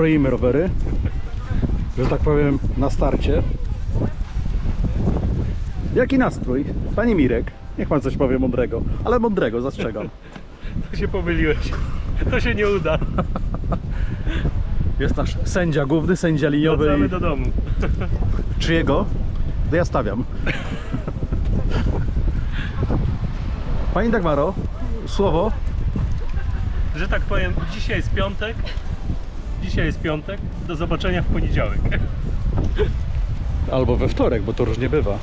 kroimy rowery, że tak powiem, na starcie. Jaki nastrój? Panie Mirek, niech pan coś powie mądrego, ale mądrego, zastrzegam. To się pomyliłeś. To się nie uda. Jest nasz sędzia główny, sędzia liniowy. Wracamy do domu. Czyjego? To ja stawiam. Pani Dagmaro, słowo. Że tak powiem, dzisiaj jest piątek. Dzisiaj jest piątek. Do zobaczenia w poniedziałek. Albo we wtorek, bo to różnie bywa.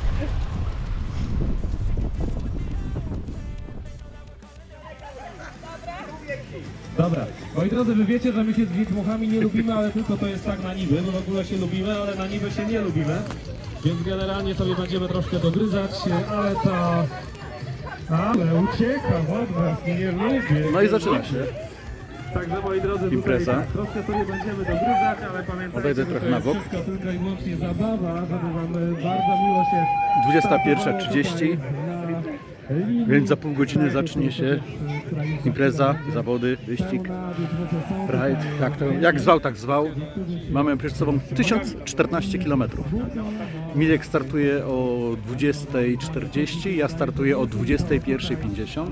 Dobra, moi drodzy, wy wiecie, że my się z wiedźmuchami nie lubimy, ale tylko to jest tak na niby. My w ogóle się lubimy, ale na niby się nie lubimy. Więc generalnie sobie będziemy troszkę dogryzać, ale to... Ale uciekam od was, nie lubię. No i zaczyna się. Także moi drodzy, Impreza. tutaj troszkę sobie będziemy dogryzać, ale pamiętajcie, Odejdę że trochę to na jest bok. wszystko tylko i wyłącznie zabawa, żeby wam e, bardzo miło się 21.30, startowało tutaj na linii. Więc za pół godziny zacznie się impreza, zawody, wyścig, rajd. Jak, to, jak zwał, tak zwał. Mamy przed sobą 1014 km. Mirek startuje o 20.40, ja startuję o 21.50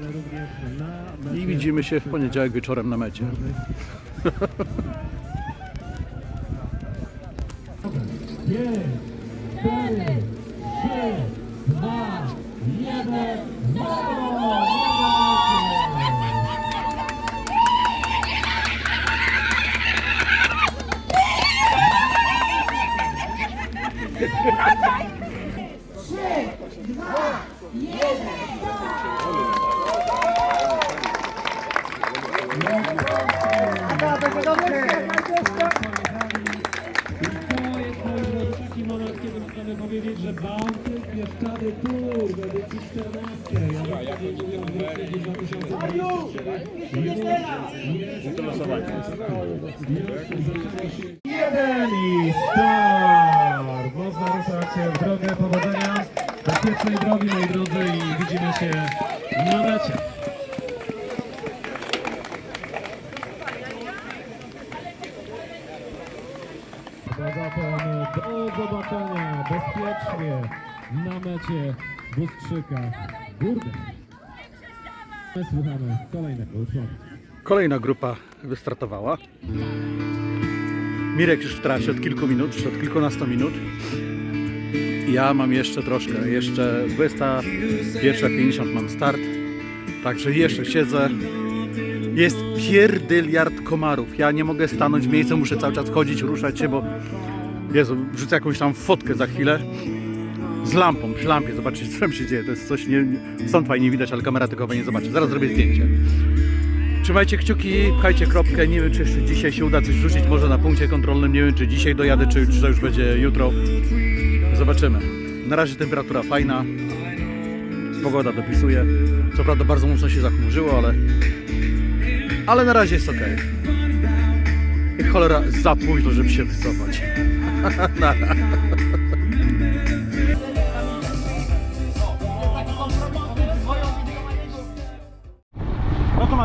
i widzimy się w poniedziałek wieczorem na mecie. Pięć, cztery, trzy, dwa, jeden, możemy powiedzieć, że Bałtyk Pieszczady Tour edycji 14. Ja mówiąc w roczniku 2024 Jeden i start! Można ruszać w drogę powodzenia, bezpiecznej drogi moi drodzy i widzimy się na mecie. Zatem do zobaczenia bezpiecznie na mecie w Ustrzykach. Słuchamy kolejnego utworu. Kolejna grupa wystartowała. Mirek już w trasie od kilku minut, czy od kilkunastu minut. Ja mam jeszcze troszkę, jeszcze 21.50 mam start, także jeszcze siedzę. Jest pierdyliard komarów. Ja nie mogę stanąć w miejscu, muszę cały czas chodzić, ruszać się, bo Jezu, wrzucę jakąś tam fotkę za chwilę z lampą, przy lampie, zobaczcie co tam się dzieje. To jest coś, nie, stąd fajnie widać, ale kamera tego nie zobaczy. Zaraz zrobię zdjęcie. Trzymajcie kciuki, pchajcie kropkę. Nie wiem, czy jeszcze dzisiaj się uda coś wrzucić, może na punkcie kontrolnym. Nie wiem, czy dzisiaj dojadę, czy, czy to już będzie jutro. Zobaczymy. Na razie temperatura fajna. Pogoda dopisuje. Co prawda bardzo mocno się zachmurzyło, ale... Ale na razie jest ok. I cholera, za późno, żeby się wycofać.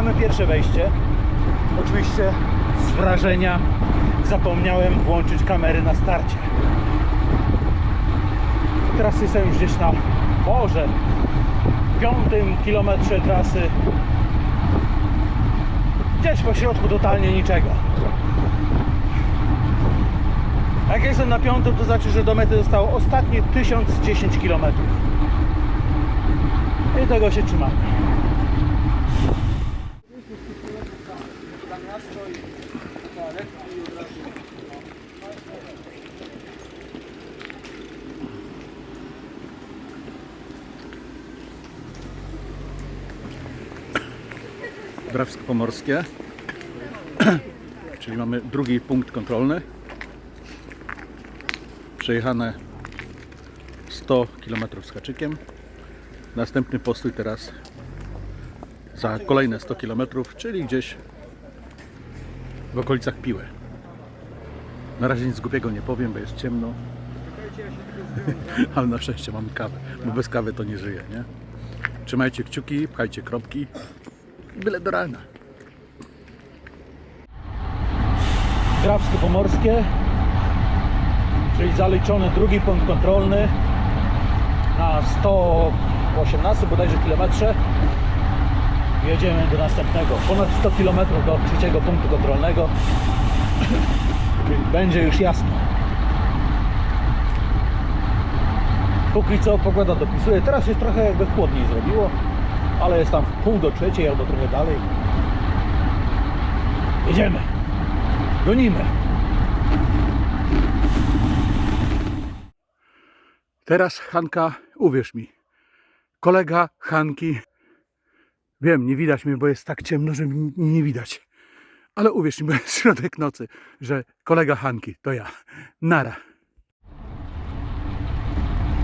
mamy pierwsze wejście. Oczywiście z wrażenia zapomniałem włączyć kamery na starcie. Teraz jestem już gdzieś na Boże, piątym kilometrze trasy. Gdzieś po środku totalnie niczego. Jak jestem na piątym, to znaczy, że do mety zostało ostatnie 1010 km. I tego się trzymamy. Drawsko Pomorskie. Czyli mamy drugi punkt kontrolny. Przejechane 100 km z haczykiem. Następny postój teraz za kolejne 100 km, czyli gdzieś w okolicach Piły. Na razie nic głupiego nie powiem, bo jest ciemno. Ale na szczęście mam kawę, bo bez kawy to nie żyje, nie? Trzymajcie kciuki, pchajcie kropki i byle do rana. Drawsko-Pomorskie, czyli zaliczony drugi punkt kontrolny na 118 bodajże kilometrze. Jedziemy do następnego. Ponad 100 km do trzeciego punktu kontrolnego. Będzie już jasno. Póki co pogoda dopisuje. Teraz jest trochę jakby chłodniej zrobiło, ale jest tam w pół do trzeciej albo trochę dalej. Jedziemy. Gonimy. Teraz Hanka, uwierz mi, kolega Hanki, wiem, nie widać mnie, bo jest tak ciemno, że mnie nie widać. Ale uwierz mi, bo jest środek nocy, że kolega Hanki to ja. Nara.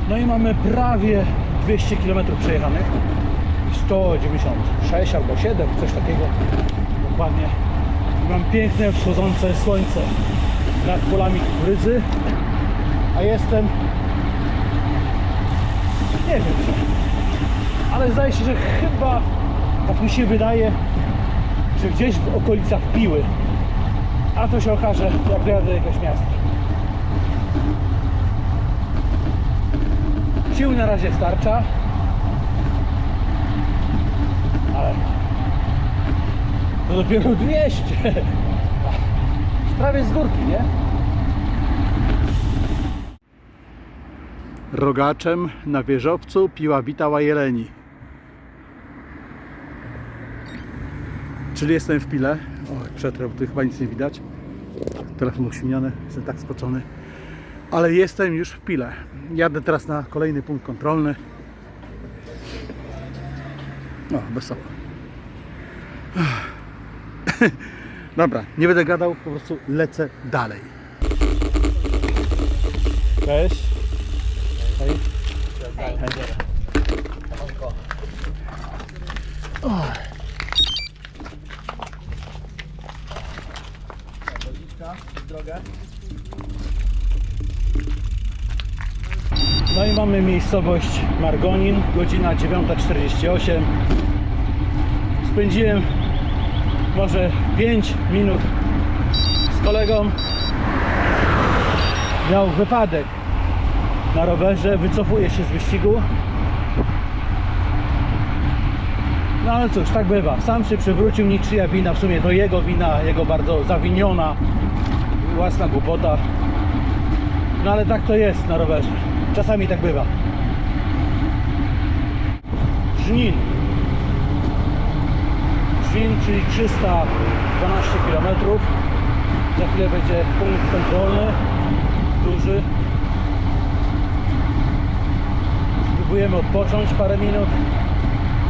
No i mamy prawie 200 km przejechanych. 196 albo 7, coś takiego. Dokładnie. Mam piękne wschodzące słońce nad polami kukurydzy. A jestem nie wiem. Ale zdaje się, że chyba tak mi się wydaje, że gdzieś w okolicach Piły. A to się okaże, jak dojadę do jakiegoś miasta. Sił na razie starcza. Ale to dopiero 200. Prawie z górki, nie? Rogaczem na wieżowcu piła witała jeleni. Czyli jestem w pile. O, przetrę, bo tu chyba nic nie widać. Telefon uświniony, jestem tak spocony. Ale jestem już w pile. Jadę teraz na kolejny punkt kontrolny. O, wesoło. Dobra, nie będę gadał, po prostu lecę dalej. Cześć. Hej. Hej. Oj. No i mamy miejscowość Margonin, godzina 9.48. Spędziłem może 5 minut z kolegą. Miał wypadek na rowerze, wycofuje się z wyścigu. No ale cóż, tak bywa. Sam się przewrócił, niczyja wina, w sumie to jego wina, jego bardzo zawiniona, własna głupota. No ale tak to jest na rowerze. Czasami tak bywa. Żnin. Żnin, czyli 312 km. Za chwilę będzie punkt kontrolny, duży. Spróbujemy odpocząć parę minut,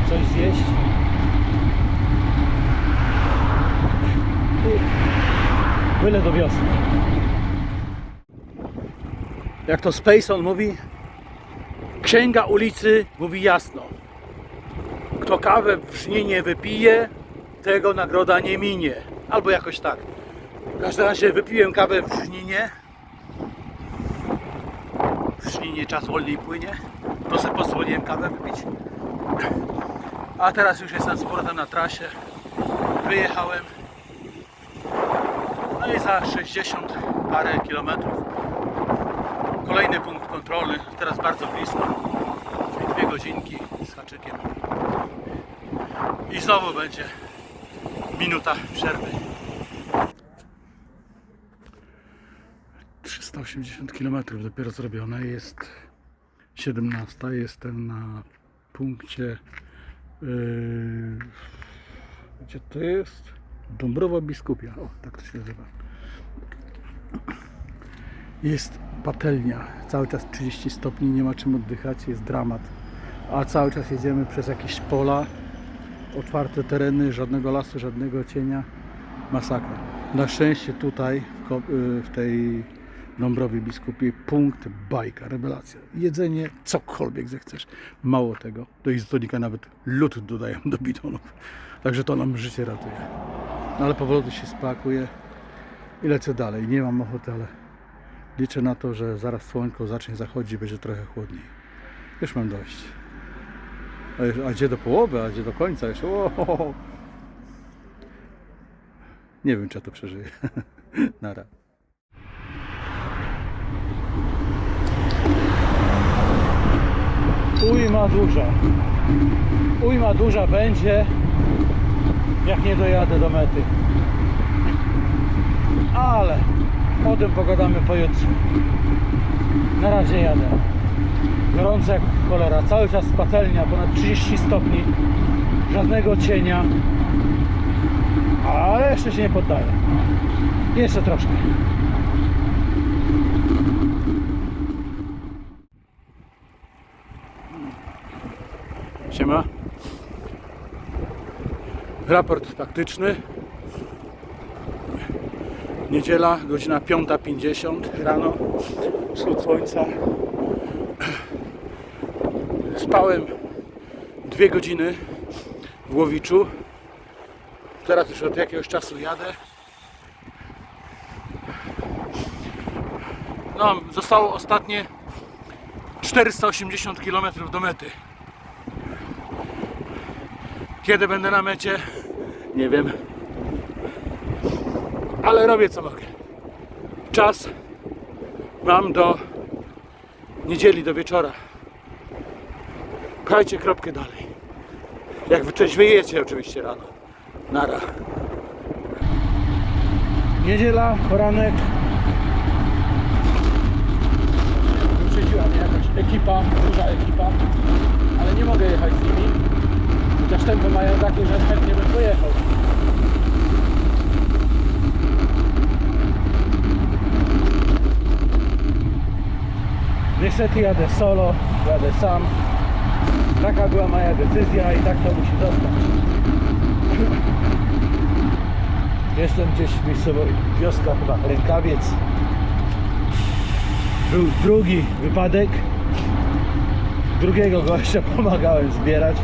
coś zjeść. Byle do wiosny. Jak to Spacon mówi, księga ulicy mówi jasno. Kto kawę w żninie wypije, tego nagroda nie minie. Albo jakoś tak. W każdym razie wypiłem kawę w żninie. W żninie czas wolniej płynie. To sobie pozwoliłem kawę wypić. A teraz już jestem z powrotem na trasie. Wyjechałem. No i za 60 parę kilometrów Kolejny punkt kontrolny, teraz bardzo blisko, czyli dwie godzinki z haczykiem. I znowu będzie minuta przerwy. 380 km dopiero zrobione, jest 17, jestem na punkcie yy, gdzie to jest? Dąbrowa Biskupia, o tak to się nazywa. Jest patelnia, cały czas 30 stopni, nie ma czym oddychać, jest dramat. A cały czas jedziemy przez jakieś pola, otwarte tereny, żadnego lasu, żadnego cienia, masakra. Na szczęście tutaj, w, y, tej Dąbrowie Biskupiej, punkt bajka, rewelacja. Jedzenie, cokolwiek zechcesz. Mało tego, do izotonika nawet lód dodają do bidonów. Także to nam życie ratuje. No ale powolutku się spakuję i lecę dalej. Nie mam ochoty, ale liczę na to, że zaraz słonko zacznie zachodzić, będzie trochę chłodniej. Już mam dość. A, gdzie do połowy, a gdzie do końca jeszcze? O, ho, ho. Nie wiem, czy ja to przeżyję. Nara. Ujma duża. Ujma duża będzie, jak nie dojadę do mety. Ale o tym pogadamy pojutrze. Na razie jadę. Gorąco jak cholera, cały czas patelnia, ponad 30 stopni, żadnego cienia. Ale jeszcze się nie poddaję. Jeszcze troszkę. Siema. Raport taktyczny. Niedziela, godzina 5.50 rano. Wschód słońca. Spałem dwie godziny w Łowiczu. Teraz już od jakiegoś czasu jadę. No, zostało ostatnie 480 km do mety. Kiedy będę na mecie? Nie wiem. Ale robię co mogę. Czas mam do niedzieli, do wieczora. Pchajcie kropkę dalej. Jak wyczeźwiejecie oczywiście rano. Nara. Niedziela, poranek. Wyprzedziła mnie jakaś ekipa, duża ekipa, ale nie mogę jechać z nimi. Chociaż tempo mają takie, że chętnie bym pojechał. Niestety jadę solo, jadę sam. Taka była moja decyzja i tak to musi zostać. Jestem gdzieś w miejscowej wioska chyba Rękawiec. Był drugi wypadek. Drugiego gościa pomagałem zbierać.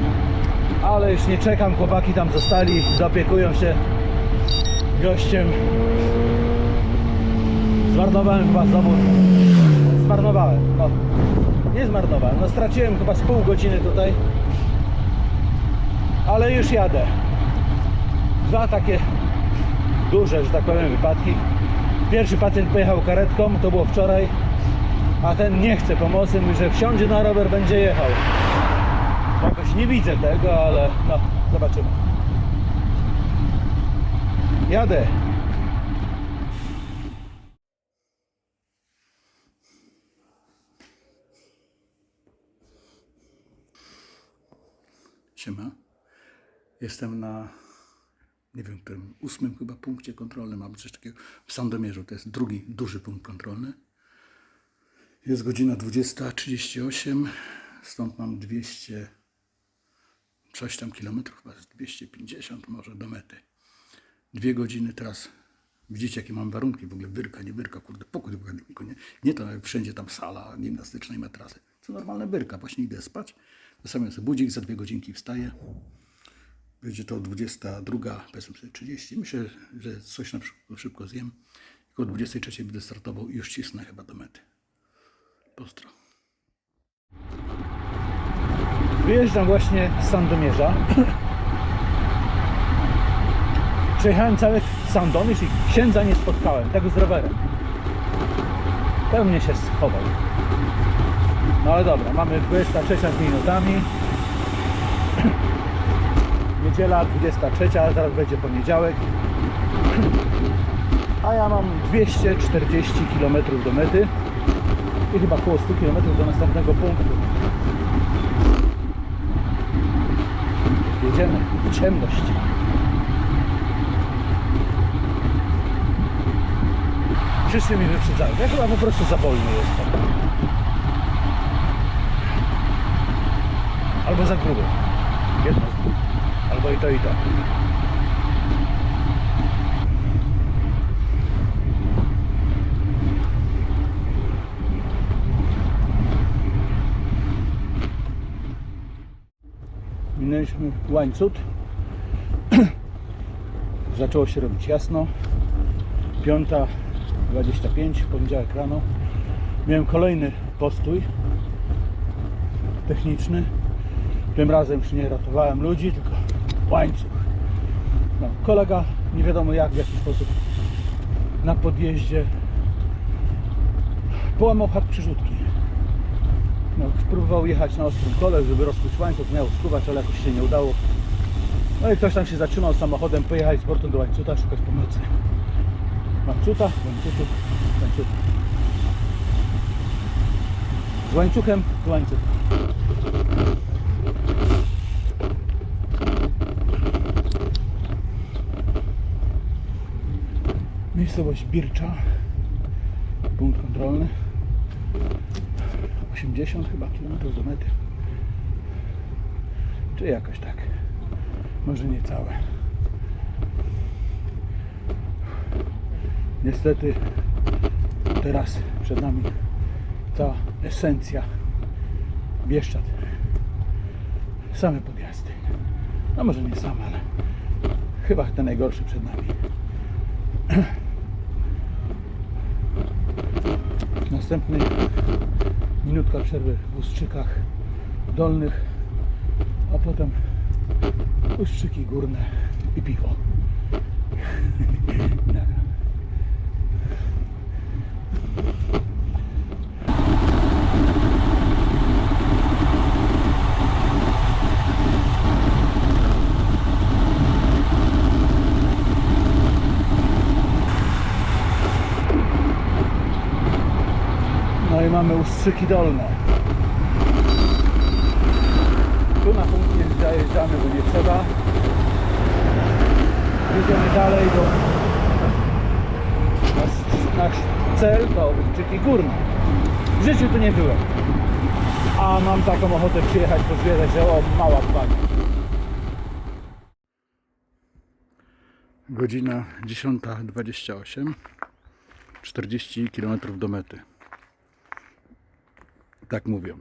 Ale już nie czekam, chłopaki tam zostali, zaopiekują się gościem. Zmarnowałem chyba znowu. Zmarnowałem, no. Nie zmarnowałem, no straciłem chyba z pół godziny tutaj. Ale już jadę. Dwa takie duże, że tak powiem, wypadki. Pierwszy pacjent pojechał karetką, to było wczoraj, a ten nie chce pomocy, mówi, że wsiądzie na rower, będzie jechał. Jakoś nie widzę tego, ale no, zobaczymy. Jadę. Siema. Jestem na, nie wiem, którym, ósmym chyba punkcie kontrolnym, albo coś takiego w Sandomierzu. To jest drugi duży punkt kontrolny. Jest godzina 20.38, stąd mam 200, coś tam kilometrów, chyba z 250 może do mety. Dwie godziny teraz. Widzicie, jakie mam warunki w ogóle, wyrka, nie wyrka, kurde, pokój tylko nie, nie to jak wszędzie tam sala gimnastyczna i matrasy. To normalne wyrka, właśnie idę spać. Czasami sobie budzik, za dwie godzinki wstaję. Będzie to 22, powiedzmy sobie 30. Myślę, że coś na szybko, szybko zjem. I Około 23 będę startował i już cisnę chyba do mety. Postro. Wyjeżdżam właśnie z Sandomierza. Przejechałem cały Sandomierz i księdza nie spotkałem, tego z rowerem. Pewnie się schował. No ale dobra, mamy 23 z minutami. Niedziela 23, zaraz będzie poniedziałek. A ja mam 240 km do mety i chyba około 100 km do następnego punktu. Jedziemy w ciemność. Wszyscy mi wyprzedzają. Ja chyba po prostu za wolny jestem. Albo za gruby. Jedno z dwóch. Albo i to i to. Minęliśmy łańcut. Zaczęło się robić jasno. 5.25, poniedziałek rano. Miałem kolejny postój techniczny. Tym razem już nie ratowałem ludzi, tylko łańcuch. No, kolega nie wiadomo jak, w jaki sposób na podjeździe połamał hak przyrzutki. No, próbował jechać na ostrym kole, żeby rozkuć łańcuch, miał skuwać, ale jakoś się nie udało. No i ktoś tam się zatrzymał samochodem, pojechać z portu do łańcucha szukać pomocy. Łańcucha, łańcuchu, łańcuch. Z łańcuchem, z łańcuchem. Miejscowość Bircza. Punkt kontrolny. 80 chyba kilometrów do mety. Czy jakoś tak. Może nie całe. Niestety teraz przed nami ta esencja Bieszczad. Same podjazdy. No może nie same, ale chyba ten najgorszy przed nami. Następny minutka przerwy w Ustrzykach dolnych, a potem Ustrzyki górne i piwo. Nara. No i mamy Ustrzyki dolne. Tu na punkt nie zajeżdżamy, bo nie trzeba. Jedziemy dalej do... Nasz, cel to Ustrzyki górne. W życiu tu nie byłem. A mam taką ochotę przyjechać, pozwiedzać, że o, mała gwana. Godzina 10.28. 40 km do mety. Tak mówią.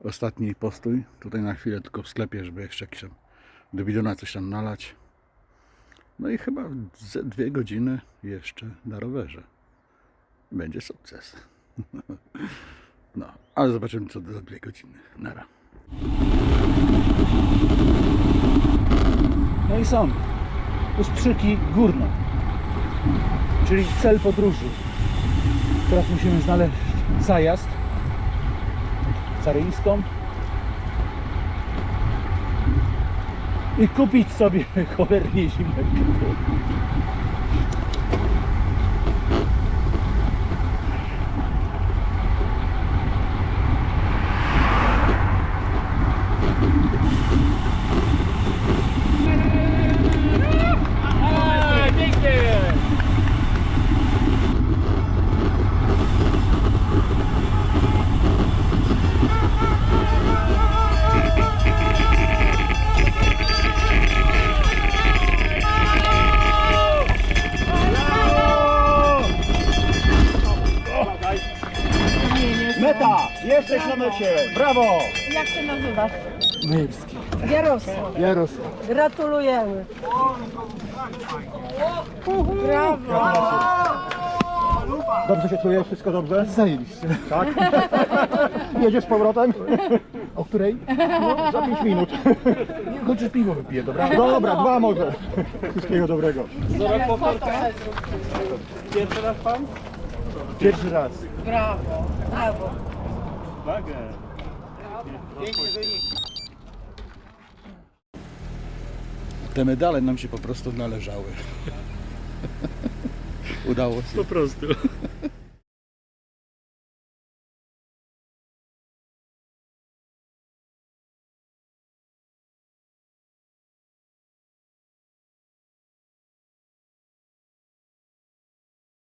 Ostatni postój. Tutaj na chwilę tylko w sklepie, żeby jeszcze jakiś tam do bidona coś tam nalać. No i chyba ze dwie godziny jeszcze na rowerze. Będzie sukces. No, ale zobaczymy co za dwie godziny. Nara. No i są ustrzyki górne, czyli cel podróży. Teraz musimy znaleźć zajazd caryjską i kupić sobie cholernie zimne piwo. Nazywasz? Majewski. Jarosław. Jarosław. Gratulujemy. Brawo. Dobrze się czujesz? Wszystko dobrze? Zajebiście. Tak? Jedziesz z powrotem? O której? No, za 5 minut. Chociaż piwo wypiję, dobra? Dobra, dwa może. Wszystkiego dobrego. Pierwszy raz pan? Pierwszy raz. Brawo. Brawo. Wagę. Te medale nam się po prostu należały. Udało się. Po prostu.